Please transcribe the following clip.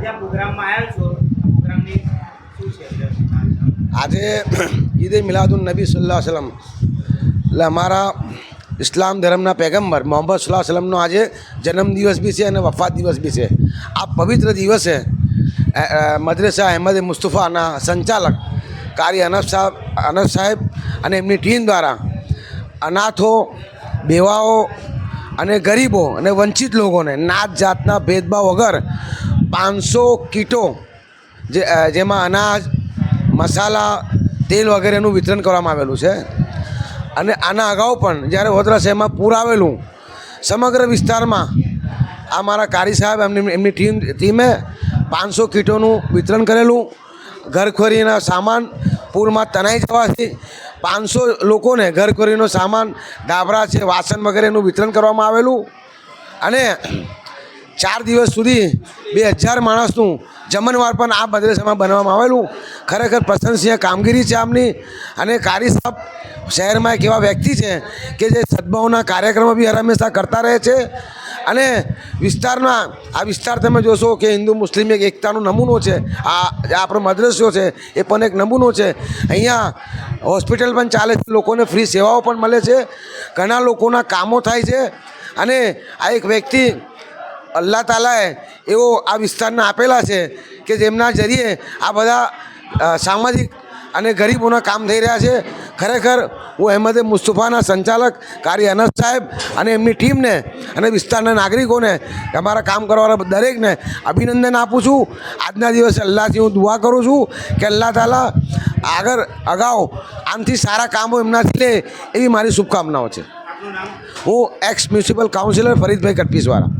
આજે આ પ્રોગ્રામમાં ઈદ મિલાદુન નબી સલ્લાહ સલમ એટલે અમારા ઇસ્લામ ધર્મના પેગમ્બર મોહમ્મદ સલ્લાહ સલમનો આજે જન્મદિવસ બી છે અને વફાત દિવસ બી છે. આ પવિત્ર દિવસે મદ્રેસા અહેમદ મુસ્તફાના સંચાલક કારી અનફ સાહેબ અનફ સાહેબ અને એમની ટીમ દ્વારા અનાથો, બેવાઓ અને ગરીબો અને વંચિત લોકોને નાત જાતના ભેદભાવ વગર પાંચસો કીટો જે જેમાં અનાજ, મસાલા, તેલ વગેરેનું વિતરણ કરવામાં આવેલું છે. અને આના અગાઉ પણ જ્યારે વડોદરા શહેરમાં પૂર આવેલું, સમગ્ર વિસ્તારમાં આ મારા કારી સાહેબ એમની એમની ટીમ, ટીમે પાંચસો કીટોનું વિતરણ કરેલું. ઘરખોરીના સામાન પૂરમાં તણાઈ જવાથી પાંચસો લોકોને ઘરખોરીનો સામાન ડાબરા છે, વાસણ વગેરેનું વિતરણ કરવામાં આવેલું. અને ચાર દિવસ સુધી બે હજાર માણસનું જમણવાર પણ આ મદ્રેસામાં બનાવવામાં આવેલું. ખરેખર પ્રશંસનીય કામગીરી છે આમની. અને કારી સાહેબ શહેરમાં એક એવા વ્યક્તિ છે કે જે સદભાવના કાર્યક્રમો બી હંમેશા કરતા રહે છે. અને વિસ્તારમાં આ વિસ્તાર તમે જોશો કે હિન્દુ, મુસ્લિમ એક એકતાનો નમૂનો છે. આ આપણો મદ્રસો છે, એ પણ એક નમૂનો છે. અહીંયા હોસ્પિટલ પણ ચાલે છે, લોકોને ફ્રી સેવાઓ પણ મળે છે. ઘણા લોકોના કામો થાય છે. અને આ એક વ્યક્તિ અલ્લાહ તાલાએ એવો આ વિસ્તારના આપેલા છે કે જેમના જરીએ આ બધા સામાજિક અને ગરીબોના કામ થઈ રહ્યા છે. ખરેખર હું અહેમદે મુસ્તફાના સંચાલક કારી અનસ સાહેબ અને એમની ટીમને અને વિસ્તારના નાગરિકોને, અમારા કામ કરવાવાળા દરેકને અભિનંદન આપું છું. આજના દિવસે અલ્લાહથી હું દુઆ કરું છું કે અલ્લાહ તાલા આગળ અગાઉ આમથી સારા કામો એમનાથી લે એવી મારી શુભકામનાઓ છે. હું એક્સ મ્યુનિસિપલ કાઉન્સિલર ફરીદભાઈ કટપીસવાળા.